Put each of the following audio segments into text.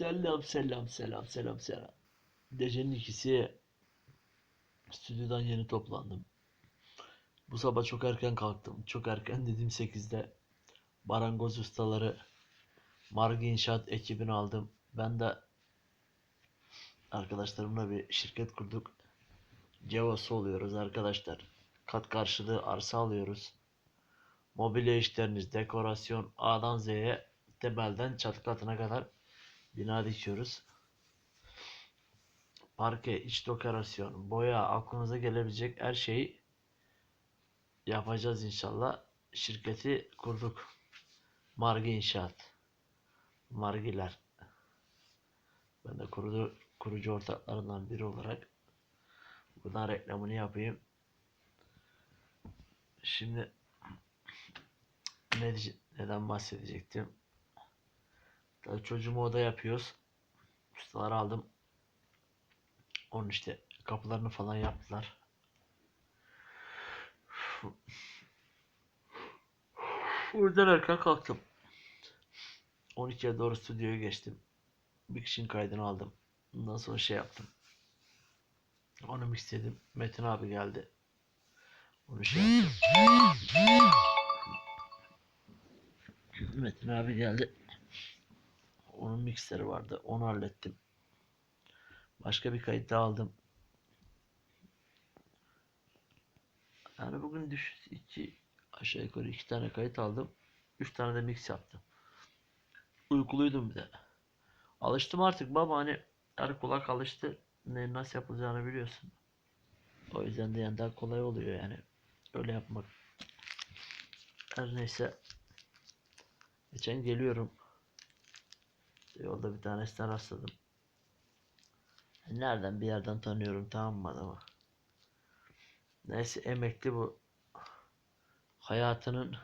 Selam selam selam selam selam. Gecenin ikisi stüdyodan yeni toplandım. Bu sabah çok erken kalktım. Çok erken dedim 8'de. Marangoz ustaları Margi İnşaat ekibini aldım. Ben de arkadaşlarımla bir şirket kurduk. Cevası oluyoruz arkadaşlar. Kat karşılığı arsa alıyoruz. Mobilya işleriniz, dekorasyon A'dan Z'ye temelden çatı katına kadar bina dikiyoruz. Parke, iç dekorasyon, boya, aklınıza gelebilecek her şeyi yapacağız inşallah. Şirketi kurduk. Margi İnşaat. Margiler. Ben de kurucu, kurucu ortaklarından biri olarak buradan reklamını yapayım. Şimdi ne neden bahsedecektim? Tabii çocuğumu oda yapıyoruz. Ustaları aldım. Onun işte kapılarını falan yaptılar. Buradan erken kalktım. 12'ye doğru stüdyoya geçtim. Bir kişinin kaydını aldım. Ondan sonra şey yaptım. Onu mixledim. Metin abi geldi. Onu şey yaptım. Metin abi geldi. Onun mikseri vardı. Onu hallettim. Başka bir kayıt daha aldım. Yani bugün düş iki aşağı yukarı iki tane kayıt aldım. Üç tane de mix yaptım. Uykuluydum bir de. Alıştım artık baba hani her kulak alıştı. Ne nasıl yapılacağını biliyorsun. O yüzden de yani daha kolay oluyor yani. Öyle yapmak. Her neyse. Geçen geliyorum. Yolda bir tanesine rastladım. Nereden bir yerden tanıyorum tamam mı adamı? Neyse emekli bu. Hayatının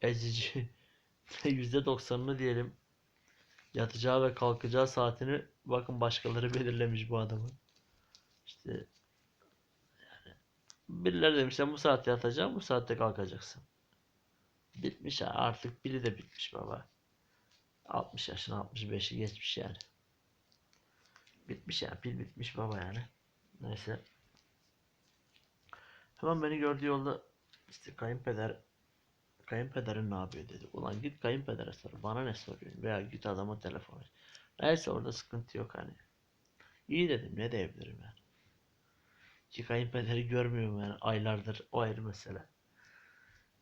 ezici yüzde doksanını diyelim. Yatacağı ve kalkacağı saatini bakın başkaları belirlemiş bu adamı. İşte yani birileri demiş sen bu saatte yatacaksın bu saatte kalkacaksın. Bitmiş artık biri de bitmiş baba. 60 yaşına 65'i geçmiş yani. Bitmiş yani pil bitmiş baba yani. Neyse. Hemen beni gördüğü yolda işte kayınpeder kayınpederin ne yapıyor dedi. Ulan git kayınpedere sor. Bana ne soruyorsun? Veya git adama telefon et. Neyse orada sıkıntı yok hani. İyi dedim ne diyebilirim yani. Ki kayınpederi görmüyorum yani aylardır o ayrı mesele.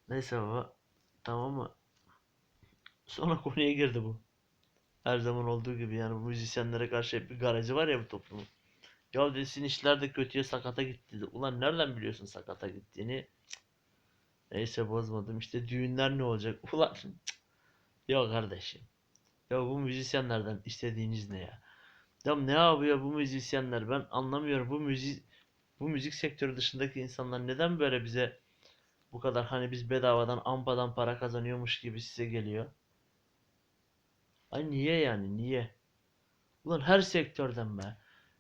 Neyse baba tamam mı? Sonra konuya girdi bu. Her zaman olduğu gibi yani bu müzisyenlere karşı hep bir garajı var ya bu toplumun. Ya dedi sizin işler de kötüye sakata gitti dedi. Ulan nereden biliyorsun sakata gittiğini? Neyse bozmadım. İşte düğünler ne olacak? Ulan ya kardeşim. Ya bu müzisyenlerden istediğiniz ne ya? Ya ne yapıyor bu müzisyenler? Ben anlamıyorum. Bu müzik bu müzik sektörü dışındaki insanlar neden böyle bize bu kadar hani biz bedavadan ampadan para kazanıyormuş gibi size geliyor? Ay niye yani niye? Ulan her sektörden be.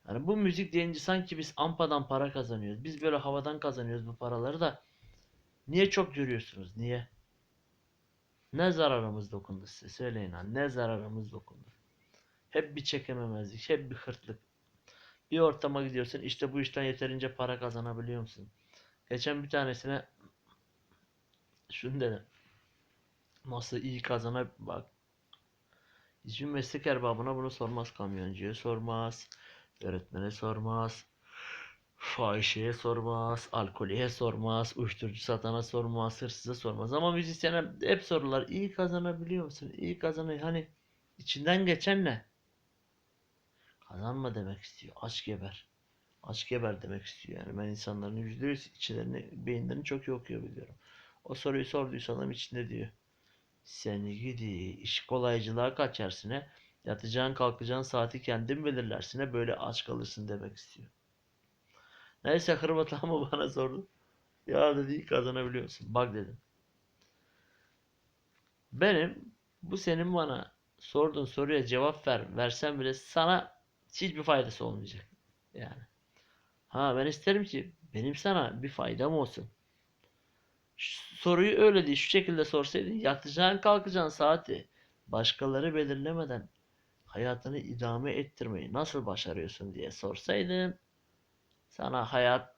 Yani bu müzik deyince sanki biz ampadan para kazanıyoruz. Biz böyle havadan kazanıyoruz bu paraları da. Niye çok görüyorsunuz? Niye? Ne zararımız dokundu size? Söyleyin ha. Ne zararımız dokundu? Hep bir çekememezlik, hep bir hırtlık. Bir ortama gidiyorsun, işte bu işten yeterince para kazanabiliyor musun? Geçen bir tanesine şunu dedim. Nasıl iyi kazana bak. Hiçbir meslek erbabına bunu sormaz. Kamyoncuya sormaz. Öğretmene sormaz. Fahişeye sormaz. Alkolüye sormaz. Uyuşturucu satana sormaz. Hırsıza sormaz. Ama müzisyene hep sorular. İyi kazanabiliyor musun? İyi kazanıyor. Hani içinden geçen ne? Kazanma demek istiyor. Aç geber. Aç geber demek istiyor. Yani ben insanların yüzde yüz içlerini, beyinlerini çok iyi okuyor biliyorum. O soruyu sorduysa adam içinde diyor. Seni gidi iş kolaycılığa kaçarsın Yatacağın kalkacağın saati kendin belirlersin Böyle aç kalırsın demek istiyor. Neyse hırvat ama bana sordu. Ya dedi "iyi kazanabiliyor musun? Bak dedim. Benim bu senin bana sorduğun soruya cevap ver versem bile sana hiçbir faydası olmayacak. Yani. Ha ben isterim ki benim sana bir faydam olsun. Soruyu öyle değil şu şekilde sorsaydın yatacağın kalkacağın saati başkaları belirlemeden hayatını idame ettirmeyi nasıl başarıyorsun diye sorsaydım sana hayat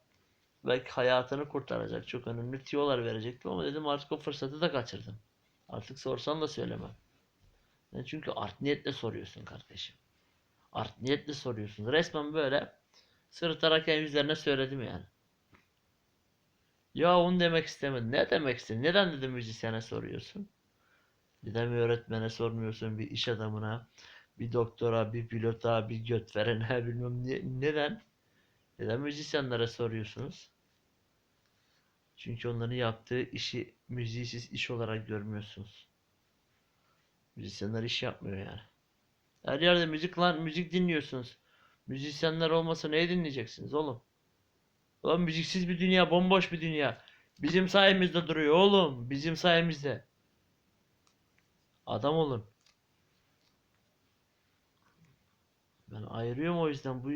belki hayatını kurtaracak çok önemli tiyolar verecektim ama dedim artık o fırsatı da kaçırdım. Artık sorsan da söylemem. Yani çünkü art niyetle soruyorsun kardeşim. Art niyetle soruyorsun. Resmen böyle sırıtarak en üzerine söyledim yani. Ya onu demek istemedim. Ne demek istedin? Neden dedim müzisyene soruyorsun? Neden bir öğretmene sormuyorsun? Bir iş adamına, bir doktora, bir pilota, bir göt verene bilmem ne, neden? Neden müzisyenlere soruyorsunuz? Çünkü onların yaptığı işi müziği iş olarak görmüyorsunuz. Müzisyenler iş yapmıyor yani. Her yerde müzik lan müzik dinliyorsunuz. Müzisyenler olmasa neyi dinleyeceksiniz oğlum? Oğlum müziksiz bir dünya, bomboş bir dünya. Bizim sayemizde duruyor oğlum. Bizim sayemizde. Adam olun. Ben ayırıyorum o yüzden bu,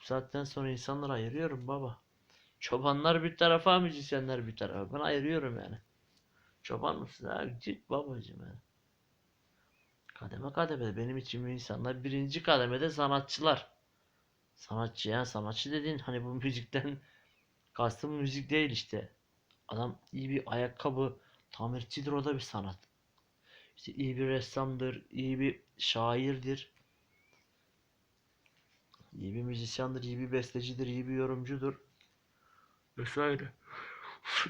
bu saatten sonra insanları ayırıyorum baba. Çobanlar bir tarafa, müzisyenler bir tarafa. Ben ayırıyorum yani. Çoban mısın? Ha, git babacığım yani. Kademe kademe benim için insanlar birinci kademede sanatçılar. Sanatçı yani sanatçı dediğin hani bu müzikten kastım müzik değil işte. Adam iyi bir ayakkabı tamircidir o da bir sanat. İşte iyi bir ressamdır, iyi bir şairdir. İyi bir müzisyendir, iyi bir bestecidir, iyi bir yorumcudur. Vesaire.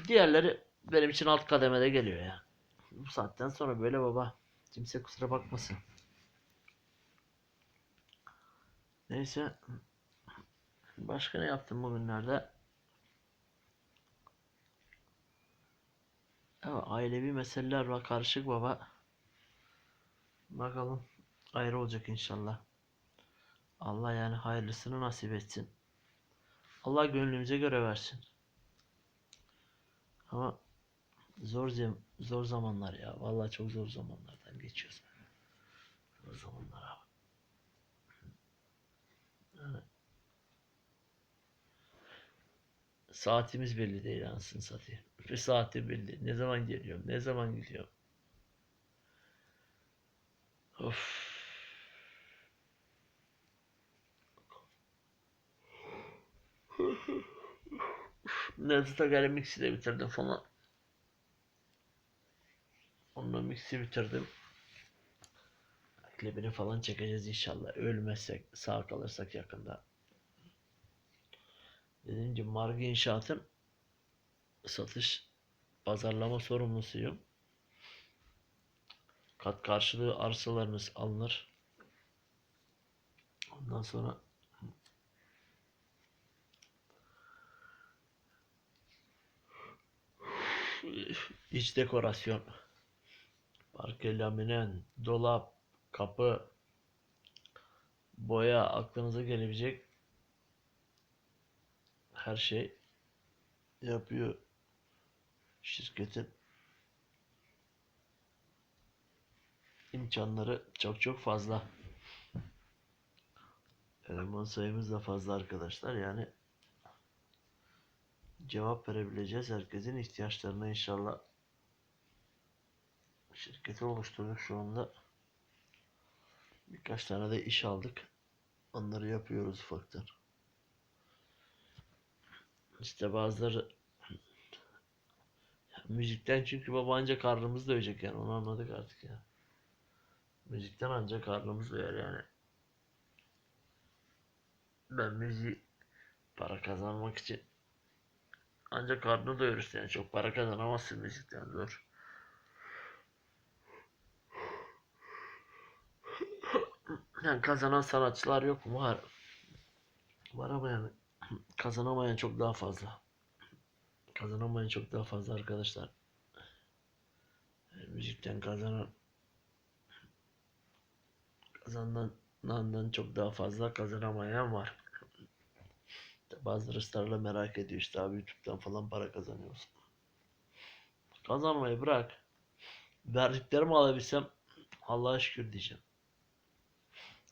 Diğerleri benim için alt kademede geliyor ya. Bu saatten sonra böyle baba. Kimse kusura bakmasın. Neyse. Başka ne yaptım bugünlerde? Evet, ailevi meseleler var karışık baba. Bakalım ayrı olacak inşallah. Allah yani hayırlısını nasip etsin. Allah gönlümüze göre versin. Ama zor zor zamanlar ya. Vallahi çok zor zamanlardan geçiyoruz. Zor zamanlar abi. Saatimiz belli değil anasını satayım. Bir saati belli. Ne zaman geliyorum, ne zaman gidiyorum. Of. Nevzat Agar'ı mixi de bitirdim falan. Onunla mixi bitirdim. Klibini falan çekeceğiz inşallah. Ölmezsek, sağ kalırsak yakında. Dediğim gibi Marga İnşaat'ın satış pazarlama sorumlusuyum. Kat karşılığı arsalarınız alınır. Ondan sonra iç dekorasyon, parke laminen, dolap, kapı, boya aklınıza gelebilecek her şey yapıyor şirketin imkanları çok çok fazla. Eleman sayımız da fazla arkadaşlar. Yani cevap verebileceğiz herkesin ihtiyaçlarına inşallah. Şirketi oluşturduk şu anda. Birkaç tane de iş aldık. Onları yapıyoruz ufaktan. İşte bazıları Ya müzikten çünkü baba ancak karnımız doyacak yani onu anladık artık ya. Müzikten ancak karnımız doyar yani. Ben müziği para kazanmak için ancak karnını doyurursun yani çok para kazanamazsın müzikten zor. Yani kazanan sanatçılar yok mu? Var. Var ama yani kazanamayan çok daha fazla. Kazanamayan çok daha fazla arkadaşlar. Müzikten kazanan kazanandan çok daha fazla kazanamayan var. Bazıları ısrarla merak ediyor işte abi YouTube'dan falan para kazanıyorsun. Kazanmayı bırak. Verdiklerimi alabilsem Allah'a şükür diyeceğim.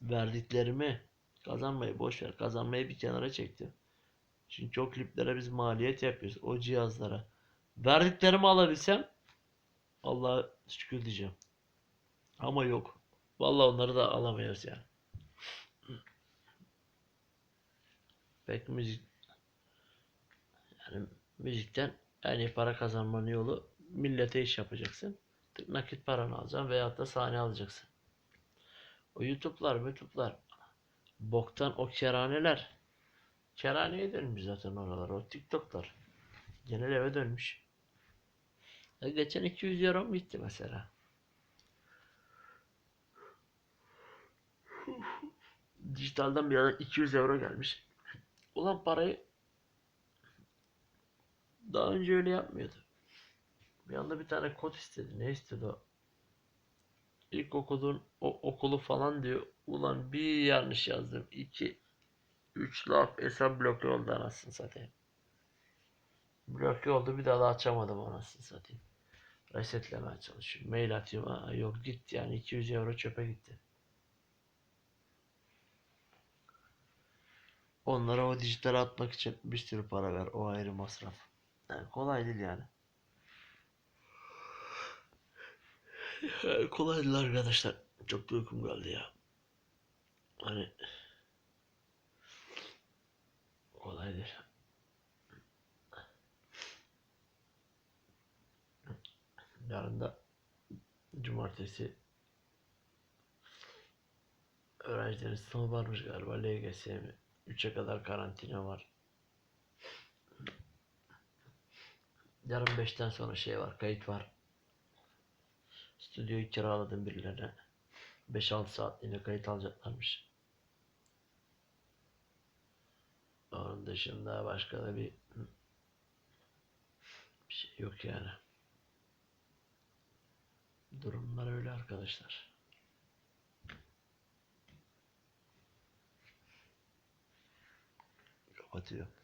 Verdiklerimi kazanmayı boş ver. Kazanmayı bir kenara çektim. Çünkü o kliplere biz maliyet yapıyoruz. O cihazlara. Verdiklerimi alabilsem Allah'a şükür diyeceğim. Ama yok. Vallahi onları da alamıyoruz yani. Pek müzik yani müzikten en iyi para kazanmanın yolu millete iş yapacaksın. Nakit paranı alacaksın veyahut da sahne alacaksın. O YouTube'lar, YouTube'lar boktan o keraneler keraneye dönmüş zaten oralar. O TikTok'lar genel eve dönmüş. Ya geçen 200 euro gitti mesela. Dijitalden bir yerden 200 euro gelmiş. Ulan parayı daha önce öyle yapmıyordu. Bir anda bir tane kod istedi. Ne istedi o? İlkokulun o okulu falan diyor. Ulan bir yanlış yazdım. 2 3 laf hesap bloke oldu anasını satayım. Bloke oldu bir daha da açamadım anasını satayım. Resetlemeye çalışıyorum. Mail atıyorum. Aa, yok gitti yani 200 euro çöpe gitti. Onlara o dijitale atmak için bir sürü para ver. O ayrı masraf. Yani kolay değil yani. Kolay değil arkadaşlar. Çok da geldi ya. Hani değil. Yarın da cumartesi öğrencilerin sınavı varmış galiba LGS mi? 3'e kadar karantina var. Yarın 5'ten sonra şey var, kayıt var. Stüdyoyu kiraladım birilerine. 5-6 saatliğine kayıt alacaklarmış. Onun dışında başka da bir bir şey yok yani. Durumlar öyle arkadaşlar. Kapatıyorum.